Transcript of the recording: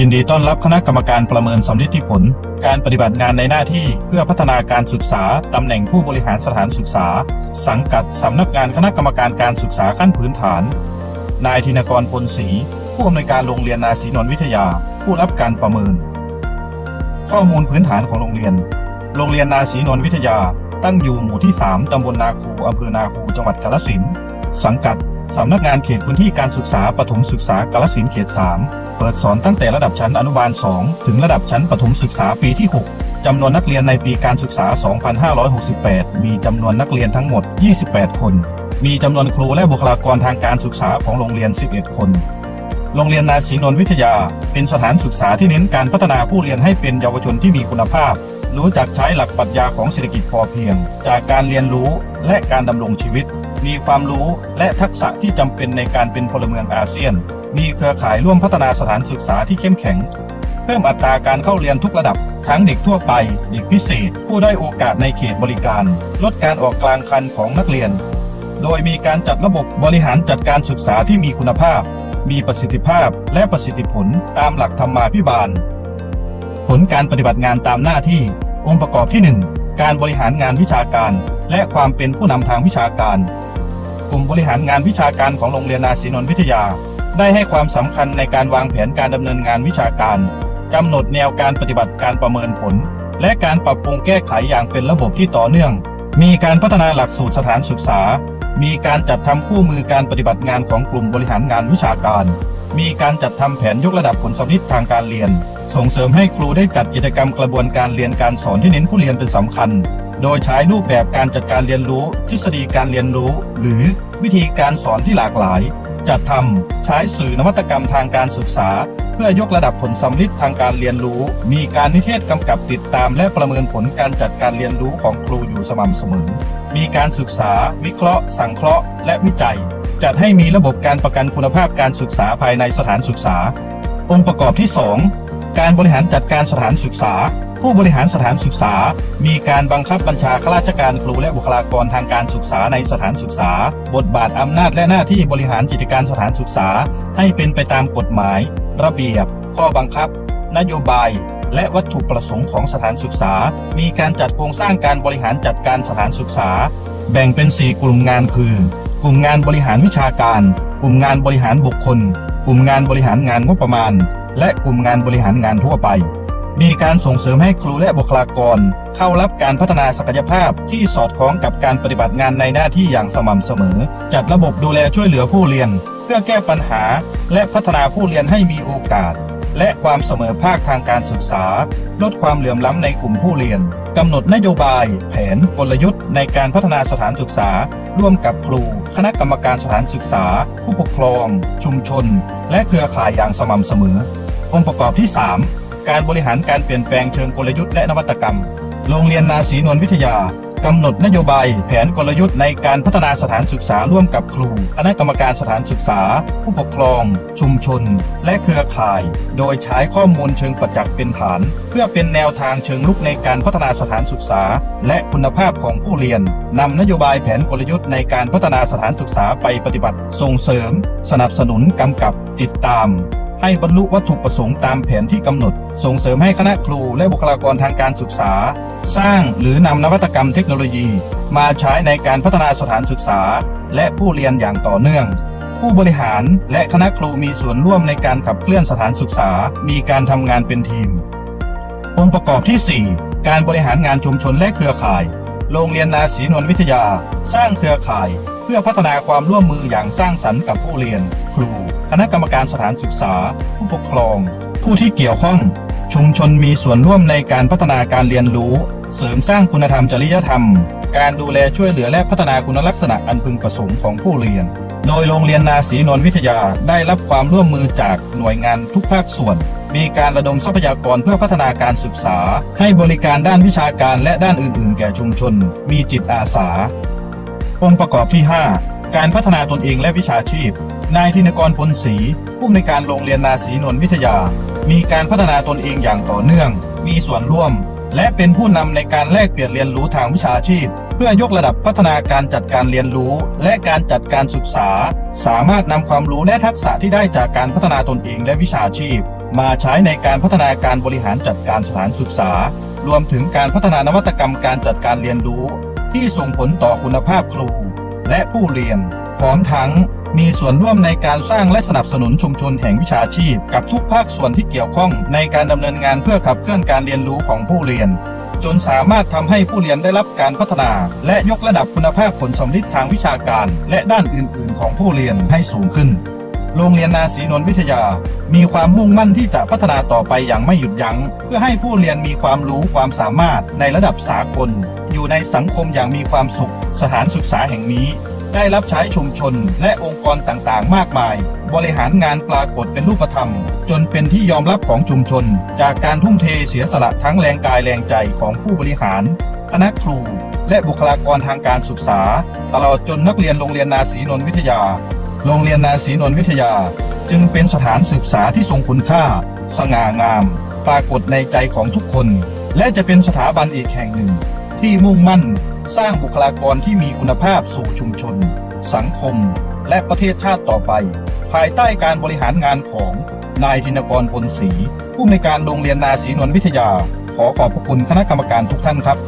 ยินดีต้อนรับคณะกรรมการประเมินสำลิดผล การปฏิบัติงานในหน้าที่เพื่อพัฒนาการศึกษา ตำแหน่งผู้บริหารสถานศึกษา สังกัดสำนักงานคณะกรรมการการศึกษาขั้นพื้นฐาน นายธินกรพลศรีผู้อำนวยการโรงเรียนนาศีนนทวิทยา ผู้รับการประเมิน ข้อมูลพื้นฐานของโรงเรียน โรงเรียนนาศีนนทวิทยา ตั้งอยู่หมู่ที่ 3 ตำบลนาคูอำเภอนาคูจังหวัดกาฬสินธุ์สังกัดสำนักงานเขตพื้นที่การศึกษาปฐมศึกษากาฬสินธุ์เขต 3 เปิดสอนตั้งแต่ระดับชั้นอนุบาล 2 ถึงระดับชั้นปฐมศึกษาปีที่ 6 จำนวนนักเรียนในปีการศึกษา 2568 มีจำนวนนักเรียนทั้งหมด 28 คน มีจำนวนครูและบุคลากรทางการศึกษาของโรงเรียน 11 คน โรงเรียนนาศีนนทวิทยา เป็นสถานศึกษาที่เน้นการพัฒนาผู้เรียนให้เป็นเยาวชนที่มีคุณภาพ รู้จักใช้หลักปรัชญาของเศรษฐกิจพอเพียง จากการเรียนรู้และการดำรงชีวิต มีความรู้และทักษะที่จำเป็นในการเป็นพลเมืองอาเซียน มีเครือข่ายร่วมพัฒนาสถานศึกษาที่เข้มแข็ง เพิ่มอัตราการเข้าเรียนทุกระดับ ทั้งเด็กทั่วไป เด็กพิเศษ ผู้ได้โอกาสในเขตบริการ ลดการออกกลางคันของนักเรียน โดยมีการจัดระบบบริหารจัดการศึกษาที่มีคุณภาพ มีประสิทธิภาพและประสิทธิผลตามหลักธรรมาภิบาล ผลการปฏิบัติงานตามหน้าที่ องค์ประกอบที่ 1 การบริหารงานวิชาการ และความเป็นผู้นำทางวิชาการกลุ่มบริหารงานวิชาการของโรงเรียนนาศีนนวิทยา ได้ให้ความสำคัญในการวางแผนการดำเนินงานวิชาการกำหนดแนวการปฏิบัติการประเมินผล และการปรับปรุงแก้ไขอย่างเป็นระบบที่ต่อเนื่อง มีการพัฒนาหลักสูตรสถานศึกษา มีการจัดทำคู่มือการปฏิบัติงานของกลุ่มบริหารงานวิชาการ มีการจัดทำแผนยกระดับผลสำลิดทางการเรียน ส่งเสริมให้ครูได้จัดกิจกรรมกระบวนการเรียนการสอนที่เน้นผู้เรียนเป็นสำคัญ โดยใช้รูปแบบการจัดการเรียนรู้ ทฤษฎีการเรียนรู้ หรือวิธีการสอนที่หลากหลาย จัดทำใช้สื่อนวัตกรรมทางการศึกษา เพื่อยกระดับผลสำลิดทางการเรียนรู้ มีการนิเทศกำกับติดตามและประเมินผลการจัดการเรียนรู้ของครูอยู่สม่ำเสมอ มีการศึกษา วิเคราะห์ สังเคราะห์ และวิจัย จัดให้มีระบบการประกันคุณภาพการศึกษาภายในสถานศึกษา องค์ประกอบที่ 2 การบริหารจัดการสถานศึกษา ผู้บริหารสถานศึกษา มีการบังคับบัญชาข้าราชการครูและบุคลากรทางการศึกษาในสถานศึกษา บทบาทอำนาจและหน้าที่บริหารกิจการสถานศึกษา ให้เป็นไปตามกฎหมาย ระเบียบ ข้อบังคับ นโยบายและวัตถุประสงค์ของสถานศึกษา มีการจัดโครงสร้างการบริหารจัดการสถานศึกษา แบ่งเป็น 4 กลุ่มงานคือ กลุ่มงานบริหารวิชาการ กลุ่มงานบริหารบุคคล กลุ่มงานบริหารงานงบประมาณ และกลุ่มงานบริหารงานทั่วไป มีการส่งเสริมให้ครูและบุคลากร เข้ารับการพัฒนาศักยภาพที่สอดคล้องกับการปฏิบัติงานในหน้าที่อย่างสม่ำเสมอ จัดระบบดูแลช่วยเหลือผู้เรียน เพื่อแก้ปัญหา และพัฒนาผู้เรียนให้มีโอกาส และความเสมอภาคทางการศึกษา ลดความเหลื่อมล้ำในกลุ่มผู้เรียนกำหนดนโยบาย แผนกลยุทธ์ในการพัฒนาสถานศึกษา ร่วมกับครู คณะกรรมการสถานศึกษา ผู้ปกครอง ชุมชน และเครือข่ายอย่างสม่ำเสมอ องค์ประกอบที่ 3 การบริหารการเปลี่ยนแปลงเชิงกลยุทธ์และนวัตกรรม โรงเรียนนาศีนวลวิทยากำหนดนโยบายแผนกลยุทธ์ในการพัฒนาสถานศึกษาร่วมกับครู คณะกรรมการสถานศึกษา ผู้ปกครอง ชุมชน และเครือข่าย โดยใช้ข้อมูลเชิงประจักษ์เป็นฐาน เพื่อเป็นแนวทางเชิงลุกในการพัฒนาสถานศึกษา และคุณภาพของผู้เรียนนำนโยบายแผนกลยุทธ์ในการพัฒนาสถานศึกษาไปปฏิบัติ ส่งเสริม สนับสนุนกำกับ ติดตาม ให้บรรลุวัตถุประสงค์ตามแผนที่กำหนด ส่งเสริมให้คณะครูและบุคลากรทางการศึกษา สร้างหรือนำนวัตกรรมเทคโนโลยี มาใช้ในการพัฒนาสถานศึกษา และผู้เรียนอย่างต่อเนื่อง ผู้บริหารและคณะครูมีส่วนร่วมในการขับเคลื่อนสถานศึกษา มีการทำงานเป็นทีม องค์ประกอบที่ 4 การบริหารงานชุมชนและเครือข่าย โรงเรียนนาศรีนวลวิทยา สร้างเครือข่าย เพื่อพัฒนาความร่วมมืออย่างสร้างสรรค์กับผู้เรียน ครู คณะกรรมการสถานศึกษา ผู้ปกครอง ผู้ที่เกี่ยวข้อง ชุมชนมีส่วนร่วมในการพัฒนาการเรียนรู้ เสริมสร้างคุณธรรมจริยธรรม การดูแลช่วยเหลือและพัฒนาคุณลักษณะอันพึงประสงค์ของผู้เรียน โดยโรงเรียนนาศีนนทวิทยาได้รับความร่วมมือจากหน่วยงานทุกภาคส่วน มีการระดมทรัพยากรเพื่อพัฒนาการศึกษา ให้บริการด้านวิชาการและด้านอื่น ๆ แก่ชุมชน มีจิตอาสาองค์ประกอบที่ 5 การพัฒนาตนเองและวิชาชีพ นายธินกรพลศรีผู้อำนวยการโรงเรียนนาศรีนนท์วิทยา มีการพัฒนาตนเองอย่างต่อเนื่อง มีส่วนร่วม และเป็นผู้นำในการแลกเปลี่ยนเรียนรู้ทางวิชาชีพ เพื่อยกระดับพัฒนาการจัดการเรียนรู้ และการจัดการศึกษา สามารถนำความรู้และทักษะที่ได้จากการพัฒนาตนเองและวิชาชีพ มาใช้ในการพัฒนาการบริหารจัดการสถานศึกษา รวมถึงการพัฒนานวัตกรรมการจัดการเรียนรู้ ที่ส่งผลต่อคุณภาพครู และผู้เรียน พร้อมทั้งมีส่วนร่วมในการสร้างและสนับสนุนชุมชนแห่งวิชาชีพ กับทุกภาคส่วนที่เกี่ยวข้องในการดำเนินงานเพื่อขับเคลื่อนการเรียนรู้ของผู้เรียน จนสามารถทำให้ผู้เรียนได้รับการพัฒนา และยกระดับคุณภาพผลสมฤทธิ์ทางวิชาการ และด้านอื่น ๆ ของผู้เรียนให้สูงขึ้น โรงเรียนนาศรีนนท์วิทยา มีความมุ่งมั่นที่จะพัฒนาต่อไปอย่างไม่หยุดยัง้ง เพื่อให้ผู้เรียนมีความรู้ความสามารถในระดับสากล อยู่ในสังคมอย่างมีความสุข สถานศึกษาแห่งนี้ ได้รับใช้ชุมชนและองค์กรต่างๆ มากมาย บริหารงานปรากฏเป็นรูปธรรม จนเป็นที่ยอมรับของชุมชน จากการทุ่มเทเสียสละทั้งแรงกายแรงใจของผู้บริหาร คณะครูและบุคลากรทางการศึกษา ตลอดจนนักเรียนโรงเรียนนาศรีนนท์วิทยา โรงเรียนนาศีนนท์วิทยา จึงเป็นสถานศึกษาที่ทรงคุณค่า สง่างาม ปรากฏในใจของทุกคน และจะเป็นสถาบันอีกแห่งหนึ่ง ที่มุ่งมั่นสร้างบุคลากรที่มีคุณภาพสู่ชุมชน สังคม และประเทศชาติต่อไป ภายใต้การบริหารงานของนายธินกรพลศรีผู้ในการโรงเรียนนาศีนนท์วิทยา ขอขอบพระคุณคณะกรรมการทุกท่านครับ